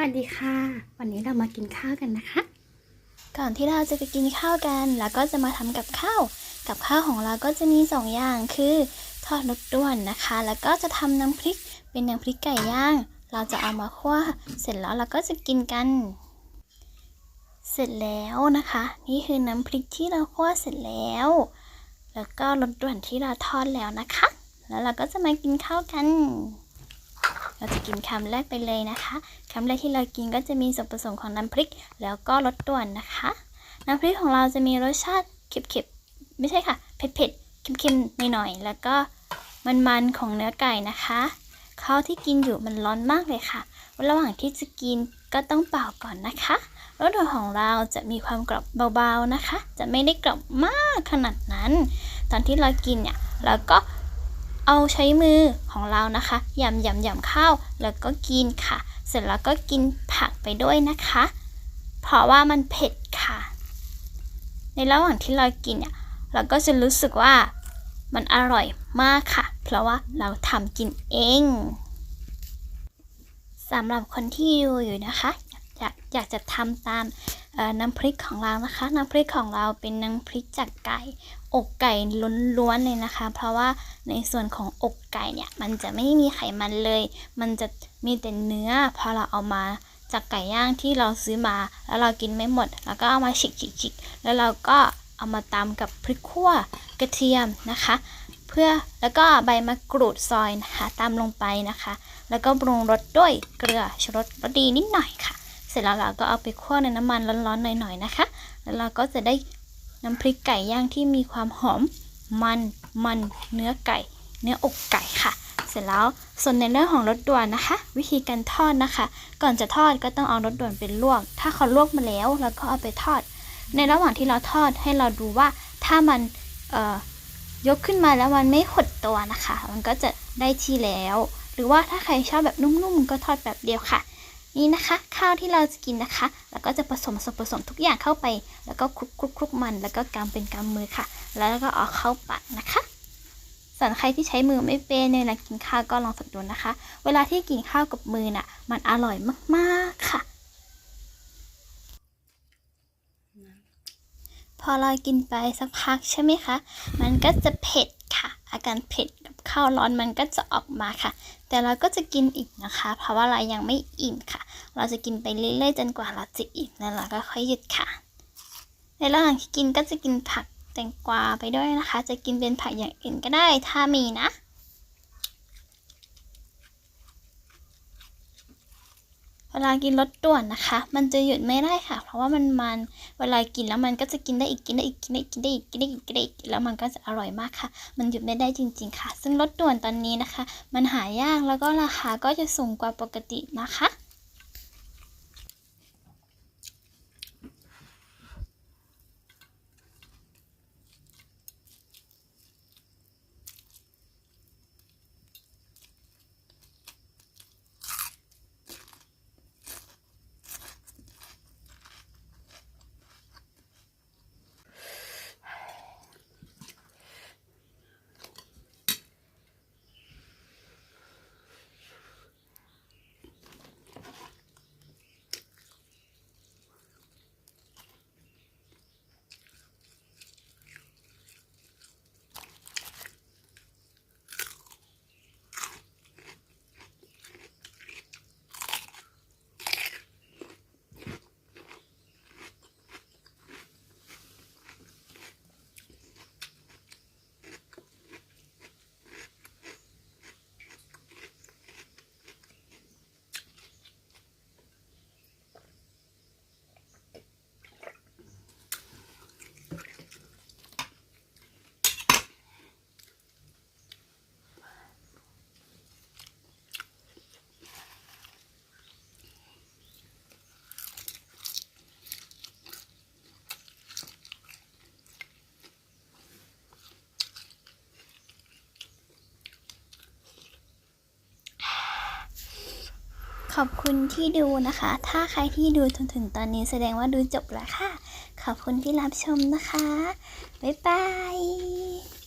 วัสดีค่ะ วันนี้เรามากินข้าวกันนะคะ ก่อนที่เราจะไปกินข้าวกันแล้วก็จะมาทำกับข้าว กับข้าวของเราก็จะมีสองอย่างคือทอดรสด้วนนะคะ แล้วก็จะทำน้ำพริกเป็นน้ำพริกไก่ย่าง เราจะเอามาคั่วเสร็จแล้วเราก็จะกินกัน เสร็จแล้วนะคะ นี่คือน้ำพริกที่เราคั่วเสร็จแล้ว แล้วก็รสด่วนที่เราทอดแล้วนะคะ แล้วเราก็จะมากินข้าวกัน เราจะกินคำแรกไปเลยนะคะคำแรกที่เรากินก็จะมีส่วนผสมของน้ำพริก แล้วก็รสด่วนนะคะ น้ำพริกของเราจะมีรสชาติเค็มๆไม่ใช่ค่ะ เผ็ดๆเค็มๆหน่อยๆแล้วก็มันๆของเนื้อไก่นะคะข้าวที่กินอยู่มันร้อนมากเลยค่ะ ระหว่างที่จะกินก็ต้องเป่าก่อนนะคะรสด่วนของเราจะมีความกรอบเบาๆนะคะ จะไม่ได้กรอบมากขนาดนั้น ตอนที่เรากินเนี่ยเราก็ เอาใช้มือของเรานะคะยำยำยำข้าวแล้วก็กินค่ะ เสร็จแล้วก็กินผักไปด้วยนะคะ เพราะว่ามันเผ็ดค่ะ ในระหว่างที่เรากินเนี่ยเราก็จะรู้สึกว่ามันอร่อยมากค่ะ เพราะว่าเราทำกินเองสำหรับคนที่ดูอยู่นะคะ อยากอยากจะทำตาม น้ำพริกของเรานะคะ น้ำพริกของเราเป็นน้ำพริกจากไก่ อกไก่ล้วนๆเลยนะคะ เพราะว่าในส่วนของอกไก่เนี่ยมันจะไม่มีไขมันเลย มันจะมีแต่เนื้อพอเราเอามาจากไก่ย่างที่เราซื้อมา แล้วเรากินไม่หมด แล้วก็เอามาฉีกๆแล้วเราก็เอามาตำกับพริกขั่วกระเทียมนะคะ เพื่อแล้วก็ใบมะกรูดซอยนะคะตามลงไปนะคะ แล้วก็ปรุงรสด้วยเกลือชูรสรสดีนิดหน่อยค่ะ เสร็จแล้วเราก็เอาไปคั่วในน้ำมันร้อนๆหน่อยๆนะคะ แล้วเราก็จะได้น้ำพริกไก่ย่างที่มีความหอมมันมันเนื้อไก่ เนื้ออกไก่ค่ะ เสร็จแล้วส่วนในเรื่องของรสด่วนนะคะ วิธีการทอดนะคะ ก่อนจะทอดก็ต้องเอารสด่วนไปลวก ถ้าเขาลวกมาแล้วเราก็เอาไปทอด ในระหว่างที่เราทอดให้เราดูว่าถ้ามันยกขึ้นมาแล้วมันไม่หดตัวนะคะ มันก็จะได้ที่แล้ว หรือว่าถ้าใครชอบแบบนุ่มๆก็ทอดแบบเดียวค่ะ นี่นะคะข้าวที่เราจะกินนะคะ แล้วก็จะผสมส่วนผสมทุกอย่างเข้าไป แล้วก็คลุกคลุกคลุกมัน แล้วก็กำเป็นกำมือค่ะ แล้วก็เอาเข้าปากนะคะส่วนใครที่ใช้มือไม่เป็นในเวลากินข้าวก็ลองฝึกดูนะคะ เวลาที่กินข้าวกับมือน่ะ มันอร่อยมากๆค่ะพอเรากินไปสักพักใช่ไหมคะ มันก็จะเผ็ดค่ะ อาการเผ็ด ข้าวร้อนมันก็จะออกมาค่ะ แต่เราก็จะกินอีกนะคะ เพราะว่าเรายังไม่อิ่มค่ะ เราจะกินไปเรื่อยๆจนกว่าเราจะอิ่มแล้วเราก็ค่อยหยุดค่ะ ในระหว่างที่กินก็จะกินผักแตงกวาไปด้วยนะคะ จะกินเป็นผักอย่างอื่นก็ได้ถ้ามีนะ เว ลากินรถด่วนนะคะ มันจะหยุดไม่ได้ค่ะ เพราะว่ามันมันเวลากินแล้วมันก็จะกินได้อีกกินได้อีกกินได้อีกกินได้อีกกินได้อีกกินได้อีกแล้วมันก็จะอร่อยมากค่ะ มันหยุดไม่ได้จริง ๆ ค่ะ ซึ่งรถด่วนตอนนี้นะคะ มันหายากแล้วก็ราคาก็จะสูงกว่าปกตินะคะ อบคุณที่ดูนะคะ ถ้าใครที่ดูจนถึงตอนนี้แสดงว่าดูจบแล้วค่ะ ขอบคุณที่รับชมนะคะ บ๊ายบาย